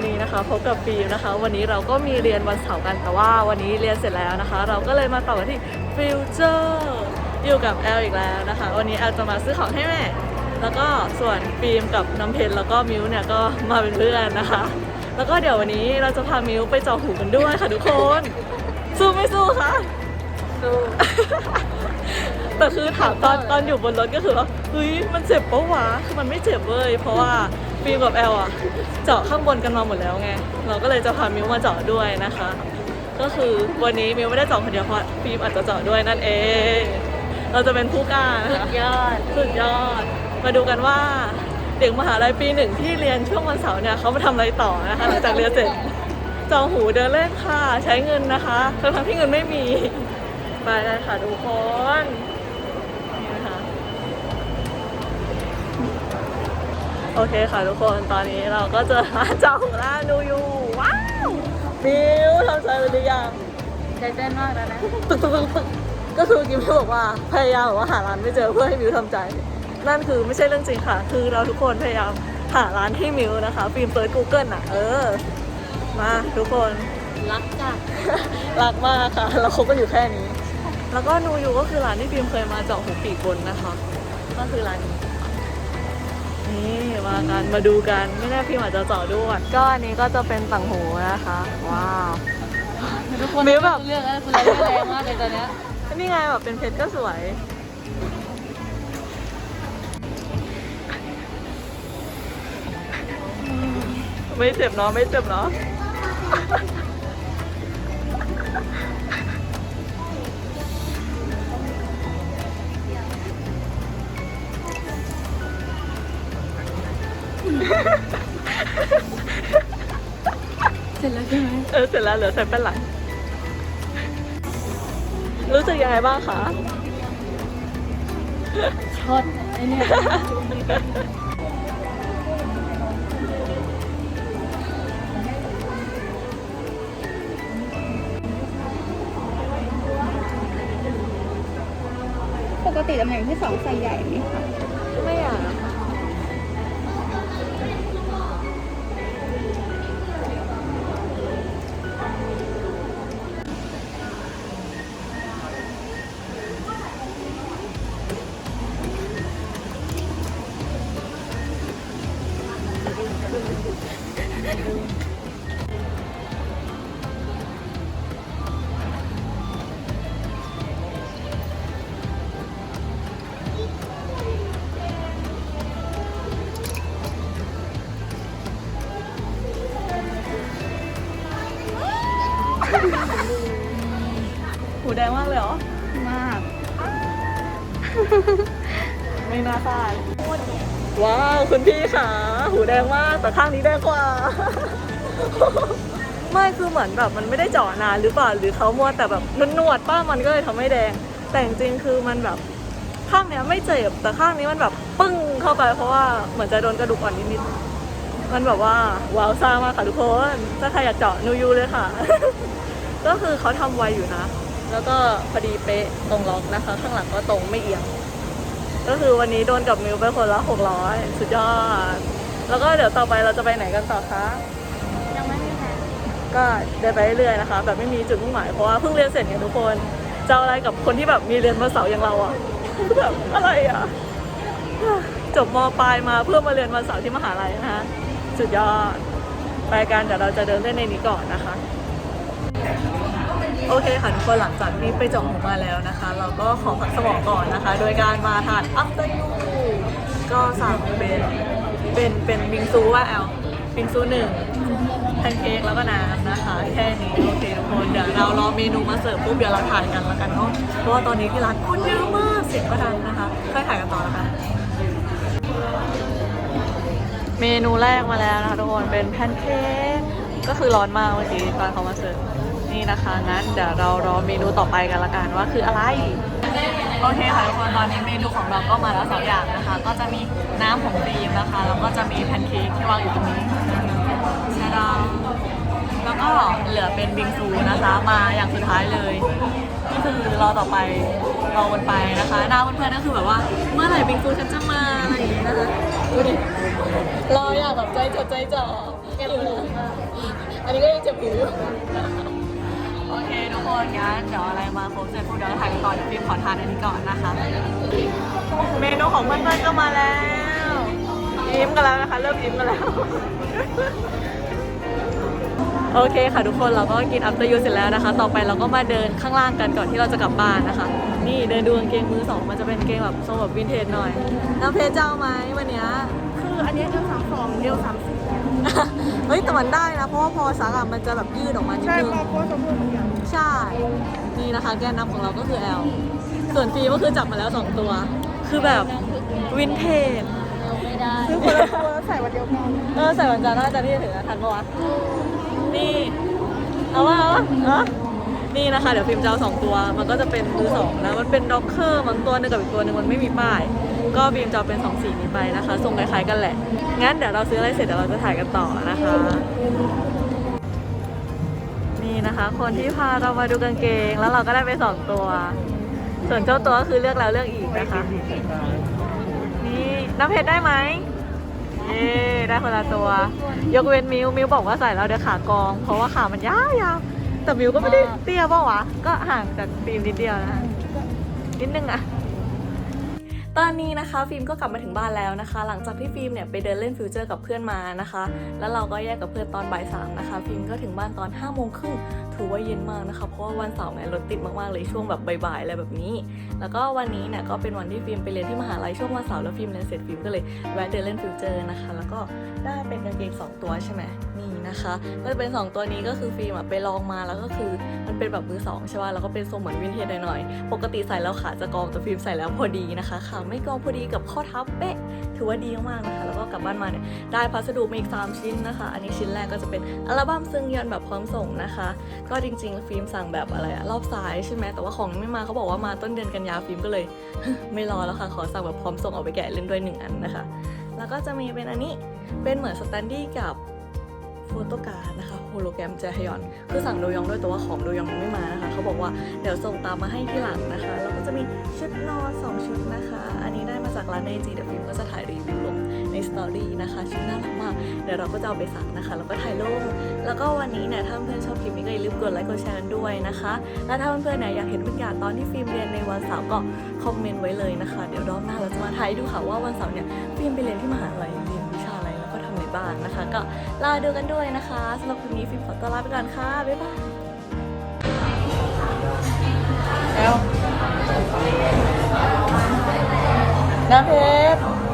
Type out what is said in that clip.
วันนี้นะคะพบกับฟิล์มนะคะ วันนี้เราก็มีเรียนวันเสาร์กันแต่ว่าวันนี้เรียนเสร็จแล้วนะคะ เราก็เลยมาต่อกันที่ฟิวเจอร์อยู่กับแอลอีกแล้วนะคะ วันนี้แอลจะมาซื้อของให้แม่ แล้วก็ส่วนฟิล์มกับน้ำเพนแล้วก็มิวเนี่ยก็มาเป็นเพื่อนนะคะ แล้วก็เดี๋ยววันนี้เราจะพามิวไปเจาะหูกันด้วยค่ะทุกคน สู้ไม่สู้คะสู้แต่คือถามตอนตอนอยู่บนรถก็คือว่าเฮ้ยมันเจ็บปะวะคือมันไม่เจ็บเว้ยเพราะว่า ฟิล์มกับแอลอะเจาะข้างบนกันมาหมดแล้วไง เราก็เลยจะพามิวมาเจาะด้วยนะคะ ก็คือวันนี้มิวไม่ได้เจาะคนเดียวเพราะฟิล์มอาจจะเจาะด้วยนั่นเอง เราจะเป็นผู้กล้านะสุคะดยอดสุดยอด มาดูกันว่าเด็กมหาลัยปีหนึ่งที่เรียนช่วงวันเสาร์เนี่ยเขามาทำอะไรต่อนะคะหลังจากเรียนเสร็จจองหูเดินเล่นค่ะ ใช้เงินนะคะทั้งๆที่เงินไม่มี ไปเลยค่ะทุกคนนี่ โอเคค่ะทุกคนตอนนี้เราก็เจอร้านจองหูร้านดูอยู่ว้าวมิวทำใจไปหรือยังใจเต้นมากแล้วนะตึกตึกตึกตึกก็คือกิมมี่บอกว่าพยายามบอกว่าหาร้านไม่เจอเพื่อให้มิวทำใจ นั่นคือไม่ใช่เรื่องจริงค่ะ คือเราทุกคนพยายามหาร้านให้มิวนะคะฟิล์มเปิด Google อะ เออ มาทุกคนรักจ้ะรักมากค่ะ เราคบกันอยู่แค่นี้ แล้วก็นูยูก็คือร้านที่ฟิล์มเคยมาเจาะหูปีกบนนะคะ ก็คือร้านนี้นี่มา กันมาดูกัน ไม่แน่ฟิล์มอาจจะเจาะด้วย ก็อันนี้ก็จะเป็นต่างหูนะคะ ว้าวทุกคนมิวแบบเรื่องอะไรคุณแรงแรงมากเลยตอนเนี้ยนี่ไงแบบเป็นเพชรก็สวยไม่เจ็บเนาะไม่เจ็บเนาะ เสร็จแล้วใช่ไหมเออเสร็จแล้วเหลือใส่เป็นหลัง รู้สึกยังไงบ้างคะช็อตไอเนี่ยปกติตำแหน่งที่สองใส่ใหญ่ไหมคะ หูแดงมากเลยเหรอ มาก ไม่น่าพลาด ว้าว คุณพี่ค่ะ หูแดงมากแต่ข้างนี้แดงกว่า ไม่คือเหมือนแบบมันไม่ได้เจาะนานหรือเปล่าหรือเขามัวแต่แบบนวดๆป้ามันก็เลยทำให้แดง แต่จริงๆคือมันแบบข้างเนี้ยไม่เจ็บแต่ข้างนี้มันแบบปึ้งเข้าไปเพราะว่าเหมือนจะโดนกระดูกอ่อนนิดๆมันแบบว่าว้าวซ่ามากค่ะทุกคนถ้าใครอยากเจาะนูยูเลยค่ะ ก็คือเขาทำไวอยู่นะ แล้วก็พอดีเป๊ะตรงล็อกนะคะ ข้างหลังก็ตรงไม่เอียง ก็คือวันนี้โดนกับมิวไปคนละ600สุดยอด แล้วก็เดี๋ยวต่อไปเราจะไปไหนกันต่อคะ ยังไม่มีแผนก็เดินไปเรื่อยๆนะคะ แบบไม่มีจุดมุ่งหมายเพราะว่าเพิ่งเรียนเสร็จไงทุกคนจะเอาอะไรกับคนที่แบบมีเรียนวันเสาร์อย่างเราอะแบบอะไรอะจบมปลายมาเพื่อมาเรียนวันเสาร์ที่มหาลัยนะคะ สุดยอดไปกันเดี๋ยวเราจะเดินเล่นในนี้ก่อนนะคะ โอเคค่ะทุกคนหลังจากที่ไปจาะหูมาแล้วนะคะ เราก็ขอพักสมองก่อนนะคะ โดยการมาทานอัพเตอร์ยูก็สั่งเป็นเป็นเป็นบิงซูว่าแอลบิงซูหนึ่งแพนเค้กแล้วก็น้ำนะคะ แค่นี้โอเคทุกคนเดี๋ยวเรารอเมนูมาเสิร์ฟปุ๊บเดี๋ยวเราถ่ายกันแล้วกันเนาะเพราะว่าตอนนี้ที่ร้านคนเยอะมากเสียงก็ดังนะคะค่อยถ่ายกันต่อแล้วกันเมนูแรกมาแล้วนะคะทุกคนเป็นแพนเค้กก็คือร้อนมากเมื่อกี้ตอนเขามาเสิร์ฟ นี่นะคะงั้นเดี๋ยวเรารอเมนูต่อไปกันละกันว่าคืออะไร โอเคค่ะทุกคนตอนนี้เมนูของเราก็มาแล้วสองอย่างนะคะ ก็จะมีน้ำของดีมนะคะแล้วก็จะมีแพนเค้กที่วางอยู่ตรงนี้ชาดาแล้วก็เหลือเป็นบิงซูนะคะมาอย่างสุดท้ายเลยนี่คือรอต่อไปรอวนไปนะคะหน้าเพื่อนๆก็คือแบบว่าเมื่อไหร่บิงซูฉันจะมาอะไรอย่างนี้นะคะดูดิราอยากแบบใจจดใจจ่ออันนี้ก็ยังเจ็บอยู่ นงั้นเดี๋ยวอะไรมาครบเสร็จพูดเดี๋ยวถ่ายกันต่อเดี๋ยวฟิล์มขอทานอันนี้ก่อนนะคะ เมนูของเพื่อนๆก็มาแล้วยิ้มกันแล้วนะคะ เริ่มยิ้มกันแล้ว โอเคค่ะทุกคนเราก็กินอัปเตอร์ยูเสร็จแล้วนะคะ ต่อไปเราก็มาเดินข้างล่างกันก่อนที่เราจะกลับบ้านนะคะ นี่เดินดูกางเกงมือสองมันจะเป็นกางเกงแบบทรงแบบวินเทจหน่อยน้ำเพชรจะเอาไหมวันเนี้ย คืออันเนี้เอลสามสองเอลสามสี่เฮ้ยแต่มันได้นะ เพราะว่าพอซักอะมันจะแบบยืดออกมานิดใช่นึง พอโค้ชจะพูดเหมือนกันใช่ นี่นะคะแกนนำของเราก็คือ L ส่วนฟีก็คือจับมาแล้ว2ตัว คือแบบวินเทจคือคนละตัวแล้วใส่วันเดียวกันเออใส่วันจันทร์น่าจะที่จะถึงนะทันปะวะนี่เอาว่าเอาว่าเออนี่นะคะ เดี๋ยวฟิล์มจะเอาสองตัว มันก็จะเป็นมือสองนะมันเป็นด็อกเคอร์มันตัวหนึงกับอีกตัวหนึงมันไม่มีป้าย ก็ฟิล์มจะเอาเป็นสองสีนี้ไปนะคะทรงคล้ายๆกันแหละ งั้นเดี๋ยวเราซื้ออะไรเสร็จเดี๋ยวเราจะถ่ายกันต่อนะคะ นี่นะคะ คนที่พาเรามาดูกางเกง แล้วเราก็ได้ไปสองตัว ส่วนเจ้าตัวก็คือเลือกแล้วเลือกอีกนะคะ นี่น้ำเพชรได้ไหมเย้ได้คนละตัว ยกเว้นมิวมิวบอกว่าใส่แล้วเดี๋ยวขากอง เพราะว่าขามันยาวๆแต่มิวก็ไม่ได้เตี้ยป่าวะก็ห่างจากฟิล์มนิดเดียวนะนิดนึงอะ ตอนนี้นะคะฟิล์มก็กลับมาถึงบ้านแล้วนะคะ หลังจากที่ฟิล์มเนี่ยไปเดินเล่นฟิวเจอร์กับเพื่อนมานะคะ แล้วเราก็แยกกับเพื่อนตอนบ่ายสามนะคะ ฟิล์มก็ถึงบ้านตอน5้าโมงครึ่ง ถือว่าเย็นมากนะคะ เพราะว่าวันเสาร์เนี่ยรถติดมากๆเลยช่วงแบบบ่ายๆอะไรแบบนี้ แล้วก็วันนี้เนี่ยก็เป็นวันที่ฟิล์มไปเรียนที่มหาลัยช่วงวันเสาร์แล้วฟิล์มเรียนเสร็จฟิล์มก็เลยแวะเดินเล่นฟิวเจอร์นะคะ แล้วก็ได้เป็นกางเกงสองตัวใช่ไหมนี่นะคะ ก็จะเป็นสองตัวนี้ก็คือฟิล์มอะไปลองมาแล้วก็คือมันเป็นแบบมือสองใช่ป่ะแล้วก็เป็นทรงเหมือนวินเทจหน่อยๆปกติใส่แล้วขาจะกองแต่ฟิล์มใส่แล้วพอดีนะคะขาไม่กองพอดีกับข้อเท้าเป๊ะถือว่าดีมากนะคะ แล้วก็กลับบ้านมาเนี่ยได้พัสดุมาอีก3ชิ้นนะคะ อันนี้ชิ้นแรกก็จะเป็นอัลบั้มซึ่งยอนแบบพร้อมส่งนะคะก็จริง ๆ ฟิล์มสั่งแบบอะไรอะรอบซ้ายใช่ไหมแต่ว่าของยังไม่มาเขาบอกว่ามาต้นเดือนกันยาฟิล์มก็เลย ไม่รอแล้วค่ะ ขอสั่งแบบพร้อมส่งออกไปแกะเล่นด้วยหนึ่งอันนะคะ แล้วก็จะมีเป็นอันนี้เป็นเหมือนสแตนดี้กับโฟโต้การ์ดนะคะโฮโลแกรมแจฮยอน คือสั่งโดยองด้วยแต่ว่าของโดยองยังไม่มานะคะเขาบอกว่าเดี๋ยวส่งตามมาให้ที่หลังนะคะแล้ว จะมีชุดนอนสองชุดนะคะ อันนี้ได้มาจากร้านในจีเดี๋ยวฟิล์มก็จะถ่ายรีวิวลงในสตอรี่นะคะชุดน่ารักมากเดี๋ยวเราก็จะเอาไปสักนะคะ แล้วก็ถ่ายรูปแล้วก็วันนี้เนี่ยถ้าเพื่อนชอบคลิปนี้ก็อย่าลืมกดไลค์กดแชร์กันด้วยนะคะ แล้วถ้าเพื่อนๆเนี่ยอยากเห็นบรรยากาศตอนที่ฟิล์มเรียนในวันเสาร์ก็คอมเมนต์ไว้เลยนะคะ เดี๋ยวรอบหน้าเราจะมาถ่ายดูค่ะว่าวันเสาร์เนี่ยฟิล์มไปเรียนที่มหาลัยเรียนวิชาอะไรแล้วก็ทำอะไรบ้างนะคะ ก็รอดูกันด้วยนะคะสำหรับคลิปนี้ฟิล์มขอตัวลาไปก่อนค่ะบ๊ายบายแล้ว น้ำเพชร